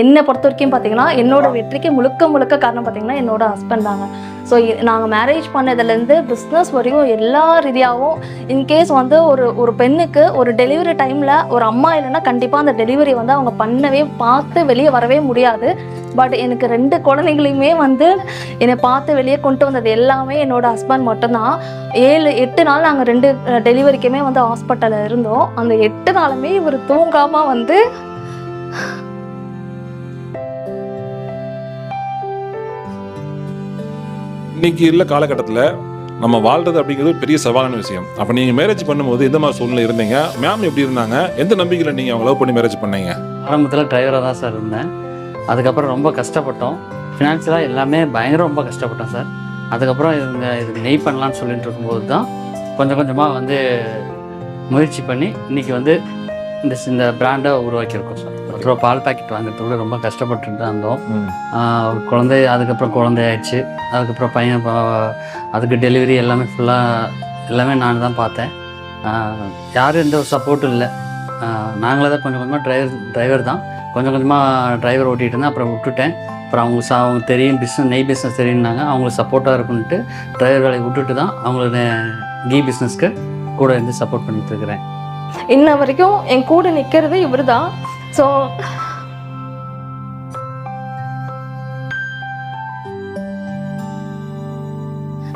என்னை பொறுத்த வரைக்கும் பார்த்தீங்கன்னா என்னோட வெற்றிக்கு முழுக்க முழுக்க காரணம் பார்த்தீங்கன்னா என்னோட ஹஸ்பண்ட் தாங்க. ஸோ நாங்கள் மேரேஜ் பண்ணதுலேருந்து பிஸ்னஸ் வரையும் எல்லா ரீதியாகவும் இன்கேஸ் வந்து ஒரு ஒரு பெண்ணுக்கு ஒரு டெலிவரி டைமில் ஒரு அம்மா இல்லைன்னா கண்டிப்பாக அந்த டெலிவரி வந்து அவங்க பண்ணவே பார்த்து வெளியே வரவே முடியாது. பட் எனக்கு ரெண்டு குழந்தைங்களையுமே வந்து என்னை பார்த்து வெளியே கொண்டு வந்தது எல்லாமே என்னோட ஹஸ்பண்ட் மட்டும்தான். ஏழு எட்டு நாள் நாங்கள் ரெண்டு டெலிவரிக்குமே வந்து ஹாஸ்பிட்டலில் இருந்தோம். அந்த எட்டு நாளுமே இவர் தூங்காமல் வந்து இன்னைக்கு உள்ள காலகட்டத்தில் நம்ம வாழ்றது அப்படிங்கிறது ஒரு பெரிய சவாலான விஷயம். அப்போ நீங்கள் மேரேஜ் பண்ணும்போது எந்த மாதிரி சூழ்நிலை இருந்தீங்க? மேம் எப்படி இருந்தாங்க? எந்த நம்பிக்கையில் நீங்கள் அவங்க லவ் பண்ணி மேரேஜ் பண்ணீங்க? ஆரம்பத்தில் டிரைவராக தான் சார் இருந்தேன். அதுக்கப்புறம் ரொம்ப கஷ்டப்பட்டோம். ஃபினான்ஷியலாக எல்லாமே பயங்கர ரொம்ப கஷ்டப்பட்டோம் சார் அதுக்கப்புறம் இவங்க இதுக்கு நெய் பண்ணலான்னு சொல்லிட்டு இருக்கும்போது தான் கொஞ்சம் கொஞ்சமாக வந்து முயற்சி பண்ணி இன்னைக்கு வந்து இந்த இந்த பிராண்டை உருவாக்கியிருக்கோம் சார் அப்புறம் பால் பாக்கெட் வாங்குறதுக்கு ரொம்ப கஷ்டப்பட்டு தான் இருந்தோம். குழந்தை அதுக்கப்புறம் குழந்தை ஆயிடுச்சு அதுக்கப்புறம் பையன் பா- அதுக்கு டெலிவரி எல்லாமே ஃபுல்லாக எல்லாமே நான் தான் பார்த்தேன். யாரும் எந்த ஒரு சப்போர்ட்டும் இல்லை. நாங்களே தான் கொஞ்சம் கொஞ்சமாக டிரைவர் டிரைவர் தான். கொஞ்சம் கொஞ்சமாக டிரைவர் ஓட்டிகிட்டு இருந்தேன் அப்புறம் விட்டுட்டேன். அப்புறம் அவங்க ச அவங்க தெரியும் பிஸ்னஸ் நெய் பிஸ்னஸ் தெரியும்னாங்க. அவங்களுக்கு சப்போர்ட்டாக இருக்குன்ட்டு டிரைவர் வேலையை விட்டுட்டு தான் அவங்களோட கீ பிஸ்னஸ்க்கு கூட இருந்து சப்போர்ட் பண்ணிட்டு இருக்கிறேன். இன்ன வரைக்கும் என் கூட நிற்கிறது இவர் தான் ஸோ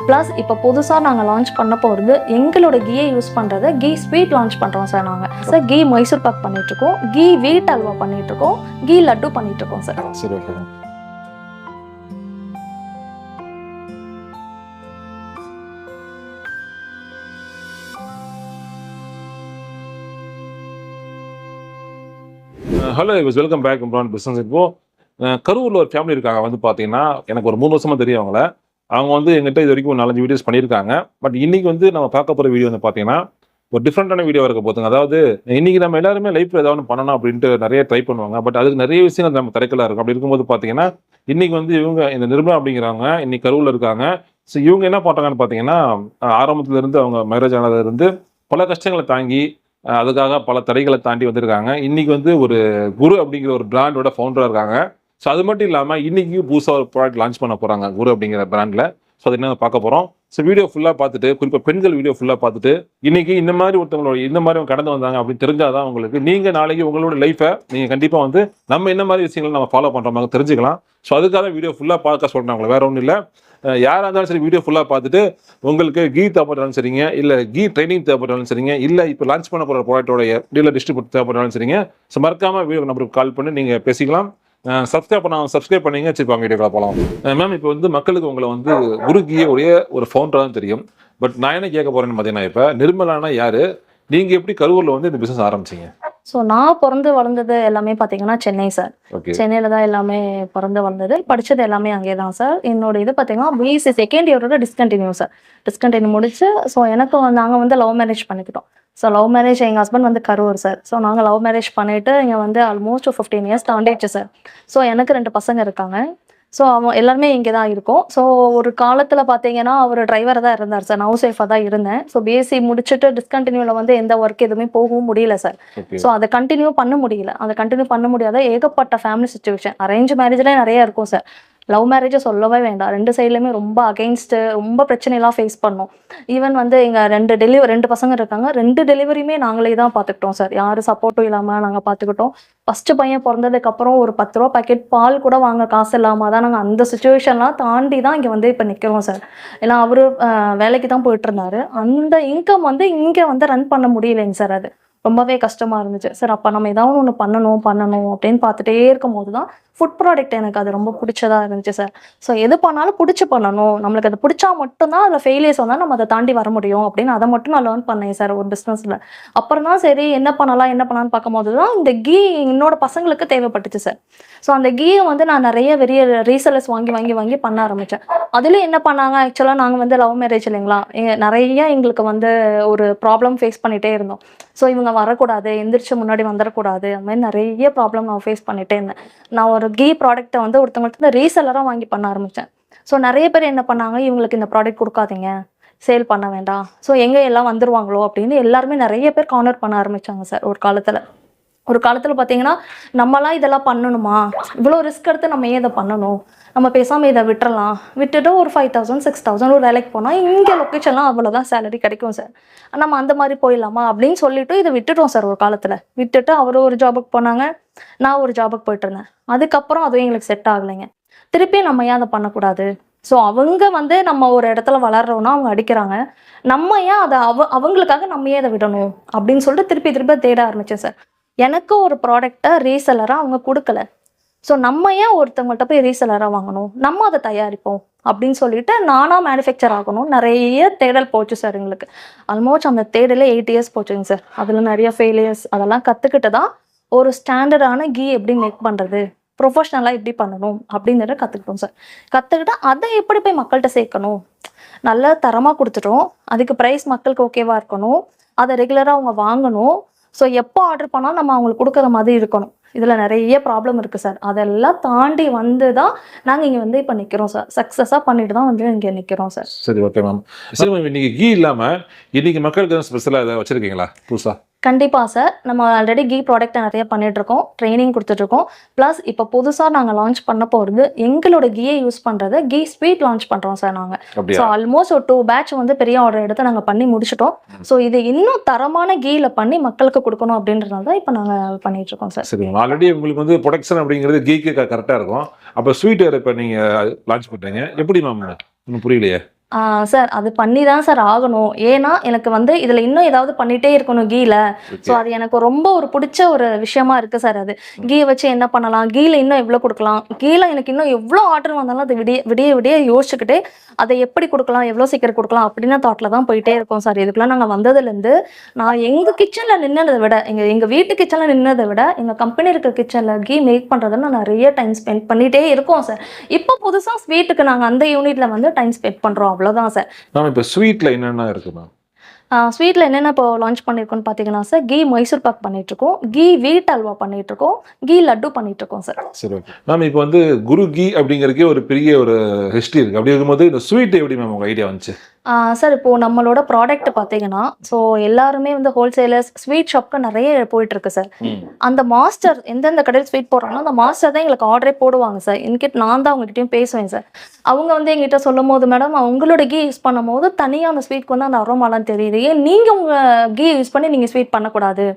ப்ளஸ் இப்போ புதுசாக நாங்கள் லான்ச் பண்ண போகிறது எங்களோட கீயை யூஸ் பண்ணுறத கீ ஸ்வீட் லான்ச் பண்ணுறோம் சார் நாங்கள் சார் கீ மைசூர் பாக் பண்ணிகிட்ருக்கோம் கீ வீட் அல்வா பண்ணிகிட்ருக்கோம் கீ லட்டு பண்ணிகிட்ருக்கோம் சார் சரி okay hello is welcome back Imran business இப்போ கரூரில் ஒரு ஃபேமிலி இருக்காங்க. வந்து பார்த்தீங்கன்னா எனக்கு ஒரு மூணு வருஷமாக தெரியும் அவங்கள. அவங்க வந்து எங்கிட்ட இது வரைக்கும் ஒரு நாலஞ்சு வீடியோஸ் பண்ணியிருக்காங்க. பட் இன்னைக்கு வந்து நம்ம பார்க்க போகிற வீடியோ வந்து பார்த்தீங்கன்னா ஒரு டிஃப்ரெண்டான வீடியோ இருக்க போதுங்க அதாவது இன்னைக்கு நம்ம எல்லாருமே லைஃப்பில் ஏதாவது பண்ணணும் அப்படின்ட்டு நிறைய ட்ரை பண்ணுவாங்க. பட் அதுக்கு நிறைய விஷயங்கள் நம்ம தரைக்கலா இருக்கும். அப்படி இருக்கும்போது பார்த்தீங்கன்னா இன்னைக்கு வந்து இவங்க இந்த நிர்மலா அப்படிங்கிறவங்க இன்னைக்கு கரூரில் இருக்காங்க. ஸோ இவங்க என்ன பண்ணுறாங்கன்னு பார்த்தீங்கன்னா ஆரம்பத்துலேருந்து இருந்து அவங்க மேரேஜ் ஆனதுலேருந்து பல கஷ்டங்களை தாங்கி அதுக்காக பல தடைகளை தாண்டி வந்திருக்காங்க. இன்றைக்கி வந்து ஒரு குரு அப்படிங்கிற ஒரு பிராண்டோட ஃபவுண்டராக இருக்காங்க. ஸோ அது மட்டும் இல்லாமல் இன்றைக்கி புதுசாக ஒரு ப்ராடக்ட் லான்ச் பண்ண போகிறாங்க குரு அப்படிங்கிற பிராண்டில் ஸோ அது என்ன பார்க்க போகிறோம் ஸோ வீடியோ ஃபுல்லாக பார்த்துட்டு குறிப்பாக பெண்கள் வீடியோ ஃபுல்லாக பார்த்துட்டு இன்றைக்கி இந்த மாதிரி ஒருத்தவங்களோட இந்த மாதிரி அவங்க கடந்து வந்தாங்க அப்படின்னு தெரிஞ்சால் தான் உங்களுக்கு நீங்கள் நாளைக்கு உங்களோட லைஃபை நீங்கள் கண்டிப்பாக வந்து நம்ம என்ன மாதிரி விஷயங்களை நம்ம ஃபாலோ பண்ணுற மாதிரி தெரிஞ்சுக்கலாம். ஸோ அதுக்காக வீடியோ ஃபுல்லாக பார்க்க சொல்கிறேன் அவங்களை வேற ஒன்றும் இல்லை. யாராக இருந்தாலும் சரி வீடியோ ஃபுல்லாக பார்த்துட்டு உங்களுக்கு கீ தேவைப்பட்டாலும் சரிங்க இல்லை கீ ட்ரைனிங் தேவைப்பட்டாலும் சரிங்க இல்லை இப்போ லான்ச் பண்ண போகிற ப்ராடக்டோட டீலர் டிஸ்ட்ரிபியூட் தேவைப்பட்டாலும் சரிங்க. ஸோ மறக்காமல் வீடியோ நம்பருக்கு கால் பண்ணி நீங்கள் பேசிக்கலாம். சப்ஸ்கிரைப் பண்ண சப்ஸ்கிரைப் பண்ணீங்க வச்சுருப்பாங்க வீடியோக்களை போகலாம் மேம் இப்போ வந்து மக்களுக்கு உங்களை வந்து குருகிய உடைய ஒரு ஃபவுண்டராக தான் தெரியும். பட் நான் என்ன கேட்க போகிறேன்னு பார்த்தீங்கன்னா இப்போ நிர்மலானா யார்? நீங்கள் எப்படி கரூரில் வந்து இந்த பிஸ்னஸ் ஆரம்பிச்சீங்க? ஸோ நான் பிறந்து வளர்ந்தது எல்லாமே பார்த்தீங்கன்னா சென்னை சார் சென்னையில் தான் எல்லாமே பிறந்து வளர்ந்தது. படித்தது எல்லாமே அங்கே தான் சார் என்னோட இது பார்த்தீங்கன்னா பிஎஸ்சி செகண்ட் இயரோட டிஸ்கண்டினியூ சார் டிஸ்கண்டினியூ முடிச்சு ஸோ எனக்கு நாங்கள் வந்து லவ் மேரேஜ் பண்ணிக்கிட்டோம். ஸோ லவ் மேரேஜ் எங்கள் ஹஸ்பண்ட் வந்து கரூர் சார் ஸோ நாங்கள் லவ் மேரேஜ் பண்ணிட்டு இங்கே வந்து ஆல்மோஸ்ட் ஃபிஃப்டீன் இயர்ஸ் தாண்டிடுச்சு சார் ஸோ எனக்கு ரெண்டு பசங்க இருக்காங்க. ஸோ அவன் எல்லாருமே இங்கே தான் இருக்கோம். ஸோ ஒரு காலத்தில் பார்த்தீங்கன்னா அவர் டிரைவர் தான் இருந்தார் சார் நான் சேஃபாக தான் இருந்தேன். ஸோ பிஎஸ்சி முடிச்சுட்டு டிஸ்கண்டினியூவில் வந்து எந்த ஒர்க் எதுவுமே போகவும் முடியல சார் ஸோ அதை கண்டினியூ பண்ண முடியல. அதை கண்டினியூ பண்ண முடியாத ஏகப்பட்ட ஃபேமிலி சுச்சுவேஷன் அரேஞ்ச் மேரேஜ்லேயே நிறைய இருக்கும் சார் லவ் மேரேஜை சொல்லவே வேண்டாம். ரெண்டு சைட்லேயுமே ரொம்ப அகெயின்ஸ்ட்டு ரொம்ப பிரச்சனையெல்லாம் ஃபேஸ் பண்ணோம். ஈவன் வந்து எங்கள் ரெண்டு டெலிவரி ரெண்டு பசங்க இருக்காங்க. ரெண்டு டெலிவரியுமே நாங்களே தான் பார்த்துக்கிட்டோம் சார் யாரும் சப்போர்ட்டும் இல்லாமல் நாங்கள் பார்த்துக்கிட்டோம் ஃபஸ்ட்டு பையன் பிறந்ததுக்கப்புறம் ஒரு பத்து ரூபா பாக்கெட் பால் கூட வாங்க காசு இல்லாமல் தான் நாங்கள் அந்த சுச்சுவேஷன்லாம் தாண்டி தான் இங்கே வந்து இப்போ நிற்கிறோம் சார் ஏன்னா அவர் வேலைக்கு தான் போயிட்டு இருந்தாரு. அந்த இன்கம் வந்து இங்கே வந்து ரன் பண்ண முடியலைங்க சார் அது. ரொம்பவே கஷ்டமாக இருந்துச்சு. சார் அப்போ நம்ம ஏதாவது ஒன்று பண்ணணும் பண்ணணும் அப்படின்னு பார்த்துட்டே இருக்கும்போது தான் ஃபுட் ப்ராடக்ட் எனக்கு அது ரொம்ப பிடிச்சதா இருந்துச்சு சார். ஸோ எது பண்ணாலும் பிடிச்சி பண்ணணும். நம்மளுக்கு அது பிடிச்சா மட்டும்தான் அதில் ஃபெயிலியர்ஸ் வந்தால் நம்ம அதை தாண்டி வர முடியும் அப்படின்னு அதை மட்டும் நான் லேர்ன் பண்ணேன் சார் ஒரு பிஸ்னஸில் அப்புறம் தான் சரி என்ன பண்ணலாம் என்ன பண்ணலாம்னு பார்க்கும்போது தான் இந்த கீ என்னோட பசங்களுக்கு தேவைப்பட்டுச்சு சார். ஸோ அந்த கீயை வந்து நான் நிறைய பெரிய ரீசெல்லர்ஸ் வாங்கி வாங்கி வாங்கி பண்ண ஆரம்பித்தேன் அதில் என்ன பண்ணாங்க? ஆக்சுவலாக நாங்கள் வந்து லவ் மேரேஜ் இல்லைங்களா? எங்கள் நிறைய எங்களுக்கு வந்து ஒரு ப்ராப்ளம் ஃபேஸ் பண்ணிகிட்டே இருந்தோம். ஸோ இவங்க வரக்கூடாது எந்திரிச்சு முன்னாடி வந்துடக்கூடாது அந்த மாதிரி நிறைய ப்ராப்ளம் நான் ஃபேஸ் பண்ணிகிட்டே இருந்தேன். நான் ஒரு கீ ப்ராடக்ட்டை வந்து ஒருத்தவங்கள்ட்ட ரீசெல்லராக வாங்கி பண்ண ஆரம்பித்தேன் ஸோ நிறைய பேர் என்ன பண்ணாங்க இவங்களுக்கு இந்த ப்ராடக்ட் கொடுக்காதீங்க சேல் பண்ண வேண்டாம். ஸோ எங்கே எல்லாம் வந்துருவாங்களோ? அப்படின்னு எல்லாருமே நிறைய பேர் கார்னர் பண்ண ஆரம்பித்தாங்க சார் ஒரு காலத்தில். ஒரு காலத்தில் பார்த்தீங்கன்னா நம்மளாம் இதெல்லாம் பண்ணணுமா? இவ்வளோ ரிஸ்க் எடுத்து நம்ம ஏன் இதை பண்ணணும்? நம்ம பேசாமல் இதை விட்டுறலாம். விட்டுட்டு ஒரு ஃபைவ் தௌசண்ட் சிக்ஸ் தௌசண்ட் ஒரு வேலைக்கு போனால் இங்கே லொக்கேஷன்லாம் அவ்வளோதான் சேலரி கிடைக்கும் சார் நம்ம அந்த மாதிரி போயிடலாமா அப்படின்னு சொல்லிட்டு இதை விட்டுட்டோம் சார் ஒரு காலத்தில். விட்டுட்டு அவர் ஒரு ஜாபுக்கு போனாங்க. நான் ஒரு ஜாபுக்கு போயிட்டு இருந்தேன். அதுக்கப்புறம் அதுவும் எங்களுக்கு செட் ஆகலைங்க. திருப்பி நம்ம ஏன் அதை பண்ணக்கூடாது? ஸோ அவங்க வந்து நம்ம ஒரு இடத்துல வளர்றோன்னா அவங்க அடிக்கிறாங்க. நம்ம ஏன் அதை அவ அவங்களுக்காக நம்ம ஏன் அதை விடணும்? அப்படின்னு சொல்லிட்டு திருப்பி திருப்பி தேட ஆரம்பித்தேன் சார் எனக்கு ஒரு ப்ராடக்டை ரீசெல்லராக அவங்க கொடுக்கல. ஸோ நம்ம ஏன் ஒருத்தவங்கள்ட்ட போய் ரீசெல்லராக வாங்கணும்? நம்ம அதை தயாரிப்போம் அப்படின்னு சொல்லிட்டு நானாக மேனுஃபேக்சர் ஆகணும். நிறைய தேடல் போச்சு சார் எங்களுக்கு. ஆல்மோஸ்ட் அந்த தேடலே எயிட் இயர்ஸ் போச்சுங்க சார் அதில் நிறைய ஃபெயிலியர்ஸ் அதெல்லாம் கற்றுக்கிட்டு தான் ஒரு ஸ்டாண்டர்டான கீ எப்படி மேக் பண்ணுறது ப்ரொஃபஷ்னலாக எப்படி பண்ணணும்? அப்படிங்கிறத கற்றுக்கிட்டோம் சார் கற்றுக்கிட்டு அதை எப்படி போய் மக்கள்கிட்ட சேர்க்கணும்? நல்ல தரமாக கொடுத்துட்டோம். அதுக்கு ப்ரைஸ் மக்களுக்கு ஓகேவாக இருக்கணும். அதை ரெகுலராக அவங்க வாங்கணும். ஸோ எப்போ ஆர்டர் பண்ணால் நம்ம அவங்களுக்கு கொடுக்குற மாதிரி இருக்கணும். இதில் நிறைய ப்ராப்ளம் இருக்குது சார் அதெல்லாம் தாண்டி வந்து தான் நாங்கள் இங்கே வந்து இப்போ நிற்கிறோம் சார் சக்ஸஸாக பண்ணிட்டு தான் வந்து இங்கே நிற்கிறோம் சார் சரி ஓகே மேம் சரி மேம் இன்னைக்கு கீ இல்லாமல் இன்னைக்கு மக்களுக்கு எதுவும் ஸ்பெஷலாக எதாவது வச்சுருக்கீங்களா? புதுசாக கண்டிப்பாக சார் நம்ம ஆல்ரெடி கீ ப்ராடக்ட்டை நிறைய பண்ணிட்டு இருக்கோம் ட்ரைனிங் கொடுத்துட்ருக்கோம் ப்ளஸ் இப்போ புதுசாக நாங்கள் லான்ச் பண்ண போகிறது எங்களோட கீயை யூஸ் பண்ணுறது கீ ஸ்வீட் லான்ச் பண்ணுறோம் சார் நாங்கள் ஸோ ஆல்மோஸ்ட் ஒரு டூ பேட்ச் வந்து பெரிய ஆர்டர் எடுத்து நாங்கள் பண்ணி முடிச்சிட்டோம். ஸோ இது இன்னும் தரமான கீல பண்ணி மக்களுக்கு கொடுக்கணும் அப்படின்றதுனால தான் இப்போ நாங்கள் பண்ணிட்டு இருக்கோம் சார் சரி மேம் ஆல்ரெடி உங்களுக்கு வந்து ப்ரொடக்ஷன் அப்படிங்கிறது கீக்கு கரெக்டாக இருக்கும். அப்போ ஸ்வீட் இப்போ நீங்கள் லான்ச் பண்ணுறீங்க எப்படி மேம் இன்னும் புரியலையே. சார் அது பண்ணி தான் சார் ஆகணும். ஏன்னா எனக்கு வந்து இதில் இன்னும் ஏதாவது பண்ணிட்டே இருக்கணும் கீல. ஸோ அது எனக்கு ரொம்ப ஒரு பிடிச்ச ஒரு விஷயமா இருக்கு சார் அது. கீ வச்சு என்ன பண்ணலாம்? கீல இன்னும் எவ்வளோ கொடுக்கலாம்? கீல எனக்கு இன்னும் எவ்வளோ ஆர்டர் வந்தாலும் அது விடிய விடிய விடிய யோசிச்சுக்கிட்டே அதை எப்படி கொடுக்கலாம்? எவ்வளோ சீக்கிரம் கொடுக்கலாம்? அப்படின்னு தாட்டில் தான் போயிட்டே இருக்கோம் சார். இதுக்குள்ள நாங்கள் வந்ததுலேருந்து நான் எங்கள் கிச்சனில் நின்னதை விட எங்கள் எங்கள் வீட்டு கிச்சனில் நின்னதை விட எங்கள் கம்பெனி இருக்கிற கிச்சனில் கீ மேக் பண்ணுறதுல நான் நிறைய டைம் ஸ்பெண்ட் பண்ணிகிட்டே இருக்கோம் சார். இப்போ புதுசாக ஸ்வீட்டுக்கு நாங்கள் அந்த யூனிட்டில் வந்து டைம் ஸ்பெண்ட் பண்ணுறோம் அவ்வளோதான் சார் மேம் இப்போ ஸ்வீட்டில் என்னென்ன இருக்குது மேம் ஸ்வீட்டில் என்னென்ன இப்போ லான்ச் பண்ணியிருக்கோம்னு பார்த்தீங்கன்னா சார் கீ மைசூர் பாக் பண்ணிகிட்ருக்கோம் கீ வீட் அல்வா பண்ணிகிட்ருக்கோம் கீ லட்டு பண்ணிகிட்ருக்கோம் சார் சரி ஓகே மேம் இப்போ வந்து குரு கீ அப்படிங்கிறதுக்கே ஒரு பெரிய ஒரு ஹிஸ்ட்ரி இருக்குது அப்படி இருக்கும்போது இந்த ஸ்வீட் எப்படி மேம் உங்கள் ஐடியா வந்துச்சு? சார் இப்போது நம்மளோட ப்ராடக்ட் பார்த்தீங்கன்னா ஸோ எல்லாருமே வந்து ஹோல்சேலர்ஸ் ஸ்வீட் ஷாப்க்கு நிறைய போயிட்டுருக்கு சார். அந்த மாஸ்டர் எந்தெந்த கடையில் ஸ்வீட் போடுறாங்களோ அந்த மாஸ்டர் தான் எங்களுக்கு ஆர்டரே போடுவாங்க சார். என்கிட்ட நான் தான் அவங்ககிட்டயும் பேசுவேன் சார். அவங்க வந்து எங்கிட்ட சொல்லும் போது மேடம் உங்களோட கீ யூஸ் பண்ணும் போது தனியாக அந்த ஸ்வீட்க்கு வந்து அந்த அரோமாலாம் தெரியுது. ஏன் நீங்கள் உங்கள் கீ யூஸ் பண்ணி நீங்கள் ஸ்வீட் பண்ணக்கூடாது?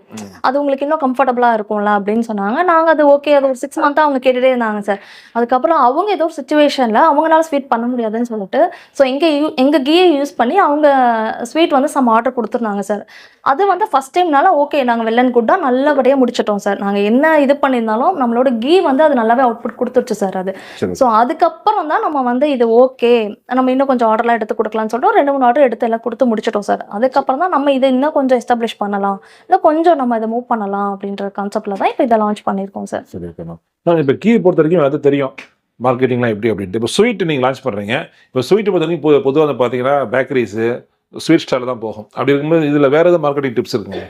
அது உங்களுக்கு இன்னும் கம்ஃபர்டபுளாக இருக்கும்ல அப்படின்னு சொன்னாங்க. நாங்கள் அது ஓகே அது ஒரு சிக்ஸ் மந்த்தாக அவங்க கேட்டுகிட்டே இருந்தாங்க சார். அதுக்கப்புறம் அவங்க ஏதோ ஒரு சுச்சுவேஷனில் அவங்களால ஸ்வீட் பண்ண முடியாதுன்னு சொல்லிட்டு ஸோ எங்கள் எங்கள் கீயை யூஸ் பண்ணி அவங்க ஸ்வீட் வந்து சம் ஆர்டர் கொடுத்துருந்தாங்க சார் அது வந்து ஃபஸ்ட் டைம்னால ஓகே நாங்கள் வெள்ளன் குட்டாக நல்லபடியாக முடிச்சிட்டோம் சார் நாங்கள் என்ன இது பண்ணியிருந்தாலும் நம்மளோட கீ வந்து அது நல்லாவே அவுட்புட் கொடுத்துருச்சு சார் அது. ஸோ அதுக்கப்புறம் தான் நம்ம வந்து இது ஓகே நம்ம இன்னும் கொஞ்சம் ஆர்டர்லாம் எடுத்து கொடுக்கலாம்னு சொல்லிட்டு ரெண்டு மூணு ஆர்டர் எடுத்து எல்லாம் கொடுத்து முடிச்சிட்டோம் சார் அதுக்கப்புறம் தான் நம்ம இதை இன்னும் கொஞ்சம் எஸ்டாப்ளிஷ் பண்ணலாம். இல்லை கொஞ்சம் நம்ம இதை மூவ் பண்ணலாம் அப்படின்ற கான்செப்டில் தான் இப்போ இதை லான்ச் பண்ணியிருக்கோம் சார் சரி ஓகே மேம் இப்போ கீ பொறுத்த வரைக்கும் அது தெரியும். மார்க்கெட்டிங்லாம் எப்படி அப்படின்ட்டு. இப்போ ஸ்வீட் நீங்கள் லான்ச் பண்ணுறீங்க இப்போ ஸ்வீட்டு பார்த்தீங்கன்னா இப்போ பொதுவாக வந்து பார்த்தீங்கன்னா பேக்கரிஸு ஸ்வீட் ஸ்டாலில் தான் போகும். அப்படி இருக்கும்போது இதில் வேறு எதாவது மார்க்கெட்டிங் டிப்ஸ் இருக்குங்க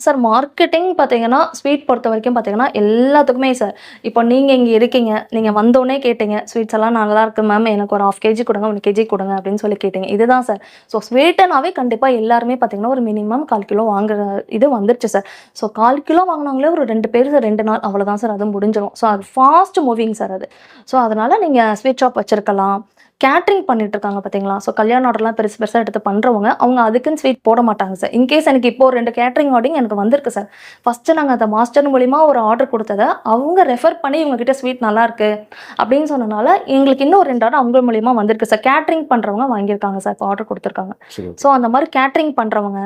சார் மார்க்கெட்டிங் பார்த்தீங்கன்னா ஸ்வீட் பொறுத்த வரைக்கும் பார்த்தீங்கன்னா எல்லாத்துக்குமே சார் இப்போ நீங்கள் இங்கே இருக்கீங்க நீங்கள் வந்தோடனே கேட்டீங்க ஸ்வீட்ஸ் எல்லாம் நல்லா இருக்குது மேம் எனக்கு ஒரு ஹாஃப் கேஜி கொடுங்க ஒன்று கேஜி கொடுங்க அப்படின்னு சொல்லி கேட்டீங்க. இதுதான் சார் ஸோ ஸ்வீட்டுனாவே கண்டிப்பாக எல்லாருமே பார்த்தீங்கன்னா ஒரு மினிமம் கால் கிலோ வாங்குற இது வந்துருச்சு சார் ஸோ கால் கிலோ வாங்கினாங்களே ஒரு ரெண்டு பேர் ரெண்டு நாள் அவ்வளோதான் சார் அது முடிஞ்சிடும் ஸோ அது ஃபாஸ்ட் மூவிங் சார் அது. ஸோ அதனால் நீங்கள் ஸ்வீட் ஷாப் வச்சுருக்கலாம். கேட்ரிங் பண்ணிட்டு இருக்காங்க பார்த்தீங்களா ஸோ கல்யாண ஆர்டர்லாம் பெருசு பெருசாக எடுத்து பண்ணுறவங்க அவங்க அதுக்குன்னு ஸ்வீட் போட மாட்டாங்க சார் இன்கேஸ் எனக்கு இப்போ ஒரு ரெண்டு கேட்ரிங் ஆர்டிங் எனக்கு வந்திருக்கு சார் ஃபஸ்ட்டு நாங்கள் அந்த மாஸ்டர் மூலிமா ஒரு ஆர்டர் கொடுத்ததை அவங்க ரெஃபர் பண்ணி இவங்க கிட்ட ஸ்வீட் நல்லா இருக்கு அப்படின்னு சொன்னனால எங்களுக்கு இன்னும் ஒரு ரெண்டு ஆர்டர் அவங்க மூலியமா வந்திருக்கு சார் கேட்ரிங் பண்ணுறவங்க வாங்கியிருக்காங்க சார் இப்போ ஆர்டர் கொடுத்துருக்காங்க. ஸோ அந்த மாதிரி கேட்ரிங் பண்ணுறவங்க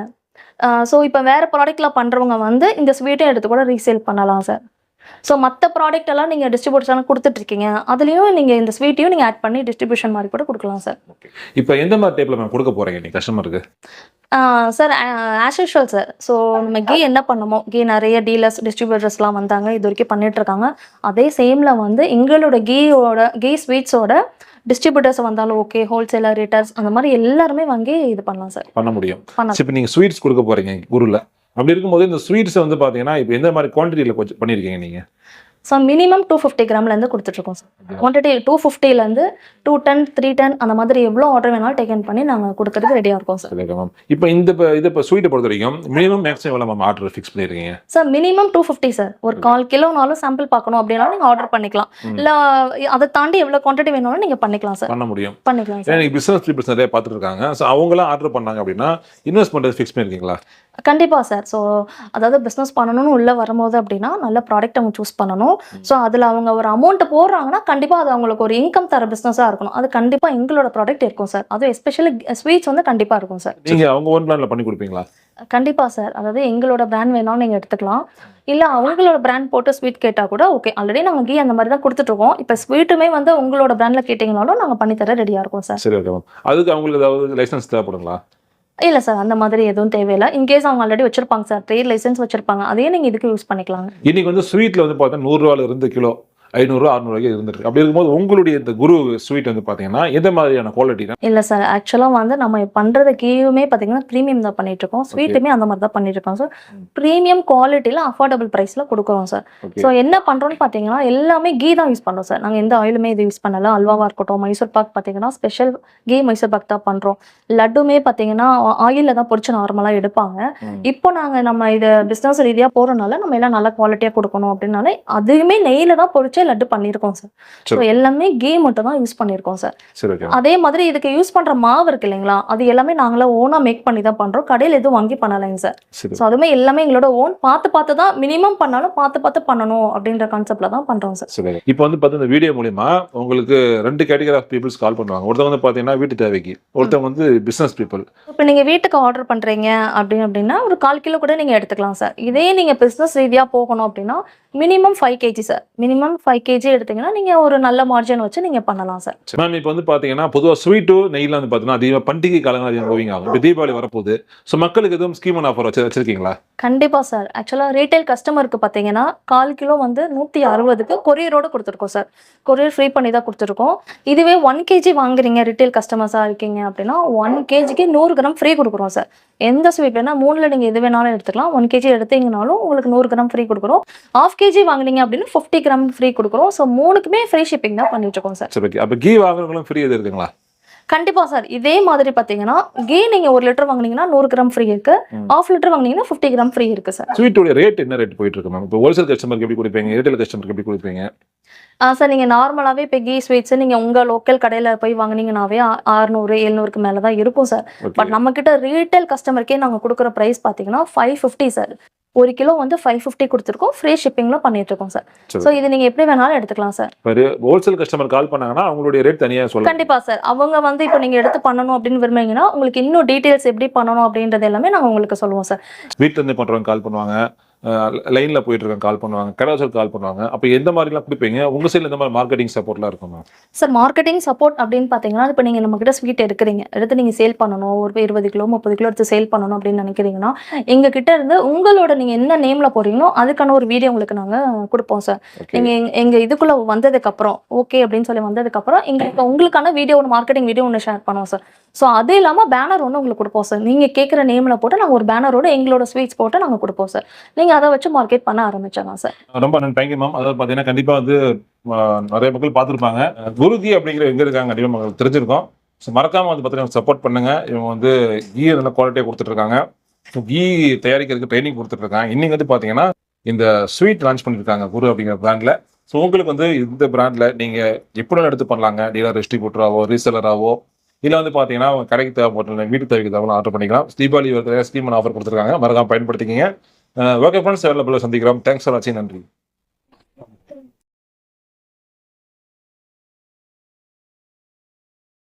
ஸோ இப்போ வேறு ப்ராடக்ட்டில் பண்ணுறவங்க வந்து இந்த ஸ்வீட்டை எடுத்து கூட ரீசேல் பண்ணலாம் சார் ஸோ மற்ற ப்ராடக்ட் எல்லாம் நீங்கள் டிஸ்ட்ரிபியூஷன் கொடுத்துட்ருக்கீங்க. அதுலேயும் நீங்கள் இந்த ஸ்வீட்டையும் நீங்கள் ஆட் பண்ணி டிஸ்ட்ரிபியூஷன் மாதிரி கூட கொடுக்கலாம் சார் இப்போ எந்த மாதிரி டைப்பில் மேம் கொடுக்க போகிறீங்க நீங்கள் கஸ்டமருக்கு sir as usual sir so நம்ம கீ என்ன பண்ணமோ கீ நிறைய டீலர்ஸ் டிஸ்ட்ரிபியூட்டர்ஸ்லாம் வந்தாங்க இது வரைக்கும் பண்ணிட்டு இருக்காங்க அதே சேமில் வந்து எங்களோட கீயோட கீ ஸ்வீட்ஸோட டிஸ்ட்ரிபியூட்டர்ஸ் வந்தாலும் ஓகே ஹோல்சேலர் ரேட்டர்ஸ் அந்த மாதிரி எல்லாருமே வாங்கி இது பண்ணலாம் சார் பண்ண முடியும். இப்போ நீங்கள் ஸ்வீட்ஸ் கொடுக்க போகிறீங்க குருவில் அப்படி இருக்கும்போது இந்த ஸ்வீட்ஸை வந்து பார்த்தீங்கன்னா இப்போ எந்த மாதிரி குவான்டிட்டியில் கொஞ்சம் பண்ணியிருக்கீங்க நீங்கள் ஸோ மினிமம் டூ ஃபிஃப்டி கிராம்லேருந்து கொடுத்துட்ருக்கோம் சார் குவான்டிட்டி டூ ஃபிஃப்டிலேருந்து டூ டன் த்ரீ டன் அந்த மாதிரி எவ்வளோ ஆர்டர் வேணாலும் டேக்கன் பண்ணி நாங்கள் கொடுக்கறதுக்கு ரெடியாக இருக்கோம் சார் ஓகே மேம் இப்போ இந்த இப்போ இது இப்போ ஸ்வீட்டை பொறுத்த வரைக்கும் மினிமம் மேக்ஸிமம் எவ்வளோ மேம் ஆர்டர் ஃபிக்ஸ் பண்ணியிருக்கீங்க sir minimum two fifty sir ஒரு கால் கிலோனாலும் சாம்பிள் பார்க்கணும் அப்படின்னா நீங்கள் ஆர்டர் பண்ணிக்கலாம். இல்லை அதை தாண்டி எவ்வளோ குவான்டிட்டி வேணாலும் நீங்கள் பண்ணிக்கலாம் சார் பண்ண முடியும். பண்ணிக்கலாம் சார் நீங்கள் பிஸ்னஸ் பீப்புள்ஸ் நிறைய பார்த்துட்டு இருக்காங்க. ஸோ அவங்களாம் ஆர்டர் பண்ணாங்க அப்படின்னா இன்வெஸ்ட்மெண்ட் ஃபிக்ஸ் பண்ணியிருக்கீங்களா கண்டிப்பாக சார். ஸோ அதாவது பிஸ்னஸ் பண்ணணும்னு உள்ளே வரும்போது அப்படின்னா நல்ல ப்ராடக்ட் அவங்க சூஸ் பண்ணணும். ஸோ அதில் அவங்க ஒரு அமௌண்ட் போடுறாங்கன்னா கண்டிப்பாக அது அவங்களுக்கு ஒரு இன்கம் தர பிஸ்னஸாக இருக்கணும். அது கண்டிப்பாக எங்களோட ப்ராடக்ட் இருக்கும் சார். அதுவும் எஸ்பெஷலி ஸ்வீட்ஸ் வந்து கண்டிப்பாக இருக்கும் சார். நீங்கள் அவங்க ஓன் பிளானில் பண்ணி கொடுப்பீங்களா? கண்டிப்பாக சார். அதாவது எங்களோட பிராண்ட் வேணாலும் நீங்கள் எடுத்துக்கலாம். இல்லை அவங்களோட பிராண்ட் போட்டு ஸ்வீட் கேட்டால் கூட ஓகே ஆல்ரெடி நாங்கள் கீ அந்த மாதிரி தான் கொடுத்துட்ருக்கோம் இப்போ ஸ்வீட்டுமே வந்து உங்களோட பிராண்டில் கேட்டிங்கனாலும் நாங்கள் பண்ணித்தர ரெடியாக இருக்கோம் சார். சரி ஓகே மேம் அதுக்கு அவங்களுக்கு ஏதாவது லைசன்ஸ் தேவைப்படுங்களா? இல்லை சார் அந்த மாதிரி எதுவும் தேவையில்லை. இன்கேஸ் அவங்க ஆல்ரெடி வச்சிருப்பாங்க சார் ட்ரேட் லைசன்ஸ் வச்சிருப்பாங்க அதையே நீங்கள் இதுக்கு யூஸ் பண்ணிக்கலாம் இன்னைக்கு வந்து ஸ்வீட்டில் வந்து பார்த்தா நூறுரூவால இருந்து கிலோ ஐநூறுரூவா அறுநூறுவாய்க்கு இருந்துருக்கு. அப்படி இருக்கும்போது உங்களுடைய இந்த குரு ஸ்வீட் வந்து பார்த்தீங்கன்னா எந்த மாதிரியான குவாலிட்டி இல்லை சார் ஆக்சுவலாக வந்து நம்ம பண்ணுறது கீழுமே பார்த்தீங்கன்னா ப்ரீமியம் தான் பண்ணிட்டு இருக்கோம் ஸ்வீட்டுமே அந்த மாதிரி தான் பண்ணிட்டு இருக்கோம் சார் ப்ரீமியம் குவாலிட்டியில் அஃபோர்டபுள் ப்ரைஸில் கொடுக்குறோம் சார் ஸோ என்ன பண்ணுறோம்னு பார்த்தீங்கன்னா எல்லாமே கீ தான் யூஸ் பண்ணுறோம் சார் நாங்கள் எந்த ஆயிலுமே இது யூஸ் பண்ணல. அல்வாவாக இருக்கட்டும் மைசூர் பாக் பார்த்தீங்கன்னா ஸ்பெஷல் கீ மைசூர் பாக் தான் பண்ணுறோம் லட்டுமே பார்த்தீங்கன்னா ஆயிலில் தான் பொரிச்சு நார்மலாக எடுப்பாங்க. இப்போ நாங்கள் நம்ம இது பிஸ்னஸ் ரீதியாக போகிறனால நம்ம எல்லாம் நல்ல குவாலிட்டியாக கொடுக்கணும் அப்படின்னாலே அதுவுமே நெய்யில் தான் பொரிச்சே லட்டு பண்ணியிருக்கோம் சார். ஸோ. எல்லாமே கீ மட்டும் தான் யூஸ் பண்ணியிருக்கோம் சார் அதே மாதிரி இதுக்கு யூஸ் பண்ற மாவு இருக்கு இல்லைங்களா? அது எல்லாமே நாங்களே ஓனா மேக் பண்ணி தான் பண்றோம். கடையில் எதுவும் வாங்கி பண்ணலைங்க சார். ஸோ அதுவுமே எல்லாமே எங்களோட ஓன் பார்த்து பார்த்து தான் மினிமம் பண்ணாலும் பார்த்து பார்த்து பண்ணணும் அப்படின்ற கான்செப்ட்ல தான் பண்றோம் சார் இப்போ வந்து பார்த்தா இந்த வீடியோ மூலியமா உங்களுக்கு ரெண்டு கேட்டகரி ஆஃப் பீப்புள்ஸ் கால் பண்ணுவாங்க. ஒருத்தவங்க வந்து பார்த்தீங்கன்னா வீட்டு தேவைக்கு. ஒருத்தவங்க வந்து பிஸ்னஸ் பீப்புள் இப்போ நீங்க வீட்டுக்கு ஆர்டர் பண்றீங்க அப்படின்னு அப்படின்னா ஒரு கால் கிலோ கூட நீங்க எடுத்துக்கலாம் சார் இதே நீங்க பிசினஸ் ரீதியா போகணும் அப்படின்னா minimum five KG sir minimum five KG எடுத்தீங்கன்னா நீங்க ஒரு நல்ல மார்ஜின் வச்சு நீங்க பண்ணலாம் சார் மேம் இப்போ வந்து பார்த்தீங்கன்னா பொதுவாக ஸ்வீட்டு நெய்யில் வந்து பார்த்தீங்கன்னா அதிகமாக பண்டிகை காலங்கள் அதிகம் மூவிங் ஆகும் இப்போ தீபாவளி வரப்போகுது. ஸோ மக்களுக்கு எதுவும் ஸ்கீம் ஆஃபர் வச்சு வச்சிருக்கீங்களா? கண்டிப்பா சார் ஆக்சுவலாக ரீட்டைல் கஸ்டமருக்கு பார்த்தீங்கன்னா கால் கிலோ வந்து நூற்றி அறுபதுக்கு கொரியரோட கொடுத்துருக்கோம் சார் கொரியர் ஃப்ரீ பண்ணி தான் கொடுத்துருக்கோம். இதுவே ஒன் கேஜி வாங்குறீங்க ரீட்டைல் கஸ்டமர்ஸாக இருக்கீங்க அப்படின்னா ஒன் கேஜிக்கு நூறு கிராம் ஃப்ரீ கொடுக்குறோம் சார் எந்த ஸ்வீட் வேணா மூணில் நீங்கள் எது வேணாலும் எடுத்துக்கலாம். ஒன் கேஜி எடுத்தீங்கனாலும் உங்களுக்கு நூறு கிராம் ஃப்ரீ கொடுக்குறோம். ஆஃப் கேஜி வாங்குனீங்க அப்படின்னா ஃபிஃப்டி கிராம் ஃப்ரீ கொடுக்குறோம். ஸோ மூணுக்குமே ஃப்ரீ ஷிப்பிங் தான் பண்ணிட்டு இருக்கோம் சார் சரி ஓகே அப்போ கீ வாங்குறவங்களும் ஃப்ரீ எது இருக்குங்களா? கண்டிப்பா சார் இதே மாதிரி பார்த்தீங்கன்னா கீ நீங்கள் ஒரு லிட்டர் வாங்குனீங்கன்னா நூறு கிராம் ஃப்ரீ இருக்கு. ம். ஆஃப் லிட்டர் வாங்குனீங்கன்னா ஃபிஃப்டி கிராம் ஃப்ரீ இருக்கு சார் ஸ்வீட்டோட ரேட் என்ன ரேட் போயிட்டு இருக்கு மேம் இப்போ ஹோல்சேல் கஸ்டமருக்கு எப்படி கொடுப்பீங்க? ரீட்டைல் கஸ்டமருக்கு எப்படி கொடுப்பீங்க? ஆ சார் நீங்கள் நார்மலாகவே இப்போ கீ ஸ்வீட்ஸ் நீங்கள் உங்கள் லோக்கல் கடையில் போய் வாங்குனீங்கனாவே அறுநூறு எழுநூறுக்கு மேலே தான் இருக்கும் சார் பட் நம்மக்கிட்ட ரீட்டைல் கஸ்டமருக்கே நாங்கள் கொடுக்குற ப்ரைஸ் பார்த்தீங்கன்னா ஃபைவ் ஃபிஃப்டி சார் ஒரு கிலோ வந்து ஃபைவ் ஃபிஃப்டி கொடுத்துருக்கோம். ஃப்ரீ ஷிப்பிங்கில் பண்ணிட்டு இருக்கோம் சார். ஸோ இது நீங்கள் எப்படி வேணாலும் எடுத்துக்கலாம் சார். இப்போ ஹோல்சேல் கஸ்டமர் கால் பண்ணாங்கன்னா அவங்களுடைய ரேட் தனியாக சொல்லலாம் கண்டிப்பாக சார். அவங்க வந்து இப்போ நீங்கள் எடுத்து பண்ணணும் அப்படின்னு விரும்புறீங்கன்னா உங்களுக்கு இன்னும் டீட்டெயில்ஸ் எப்படி பண்ணணும் அப்படின்றது எல்லாமே நாங்கள் உங்களுக்கு சொல்லுவோம் சார். வீட்டில் இருந்து பண்ணுறவங்க கால் பண்ணுவாங்க. லைனில் போயிட்டு இருக்காங்க கால் பண்ணுவாங்க. கடாசல் கால் பண்ணுவாங்க. அப்போ எந்த மாதிரிலாம் கொடுப்பீங்க? உங்கள் சைடில் எந்த மாதிரி மார்க்கெட்டிங் சப்போர்ட்லாம் இருக்கும்? சார் மார்க்கெட்டிங் சப்போர்ட் அப்படின்னு பார்த்தீங்கன்னா இப்போ நீங்கள் நம்மக்கிட்ட ஸ்வீட் எடுக்கிறீங்க. எடுத்து நீங்கள் சேல் பண்ணணும். ஒரு இருபது கிலோ முப்பது கிலோ எடுத்து சேல் பண்ணணும் அப்படின்னு நினைக்கிறீங்கன்னா எங்கள் கிட்ட இருந்து உங்களோட நீங்கள் என்ன நேமில் போடுறீங்களோ அதுக்கான ஒரு வீடியோ உங்களுக்கு நாங்கள் கொடுப்போம் சார் நீங்கள் எங்க எங்கள் இதுக்குள்ளே வந்ததுக்கப்புறம் ஓகே அப்படின்னு சொல்லி வந்ததுக்கப்புறம் எங்களுக்கு உங்களுக்கான வீடியோ ஒன்று மார்க்கெட்டிங் வீடியோ ஒன்று ஷேர் பண்ணுவோம் சார் ஸோ அது இல்லாமல் பேனர் ஒன்று உங்களுக்கு கொடுப்போம் சார் நீங்கள் கேட்குற நேமில் போட்டு நாங்கள் ஒரு பேனரோட எங்களோட ஸ்வீட்ஸ் போட்டு நாங்கள் கொடுப்போம் சார் நீங்கள் அதை வச்சு மார்க்கெட் பண்ண ஆரம்பிச்சாங்க சார் ரொம்ப நன்றி. தேங்க்யூ மேம் அதாவது பார்த்தீங்கன்னா கண்டிப்பாக வந்து நிறைய மக்கள் பார்த்துருப்பாங்க. குருஜி அப்படிங்கிற எங்கே இருக்காங்க கண்டிப்பாக மக்கள் தெரிஞ்சிருக்கோம். ஸோ மறக்காமல் வந்து பார்த்தீங்கன்னா சப்போர்ட் பண்ணுங்க. இவங்க வந்து கீ நல்ல குவாலிட்டியாக கொடுத்துட்ருக்காங்க. ஸோ கீ e தயாரிக்கிறதுக்கு ட்ரைனிங் கொடுத்துட்ருக்காங்க. இன்னைக்கு வந்து பார்த்தீங்கன்னா இந்த ஸ்வீட் லான்ச் பண்ணியிருக்காங்க குரு அப்படிங்கிற பிராண்டில் ஸோ உங்களுக்கு வந்து இந்த பிராண்டில் நீங்கள் எப்படி எடுத்து பண்ணலாங்க? டீலர் டிஸ்ட்ரிபியூட்டராகவோ ரீசெலராகவோ இல்லை வந்து பார்த்தீங்கன்னா கடைக்கு தேவைப்பட்ட வீட்டு தேவைக்கு தேவை ஆர்டர் பண்ணிக்கலாம். தீபாவளி வருது ஸ்டீமன் ஆஃபர் கொடுத்துருக்காங்க. மறக்காம பயன்படுத்திக்கிங்க. ஓகே ஃப்ரெண்ட்ஸ் அவைலபிள் சந்திக்கிறோம். தேங்க்ஸ் ஃபார் வாட்சிங் நன்றி.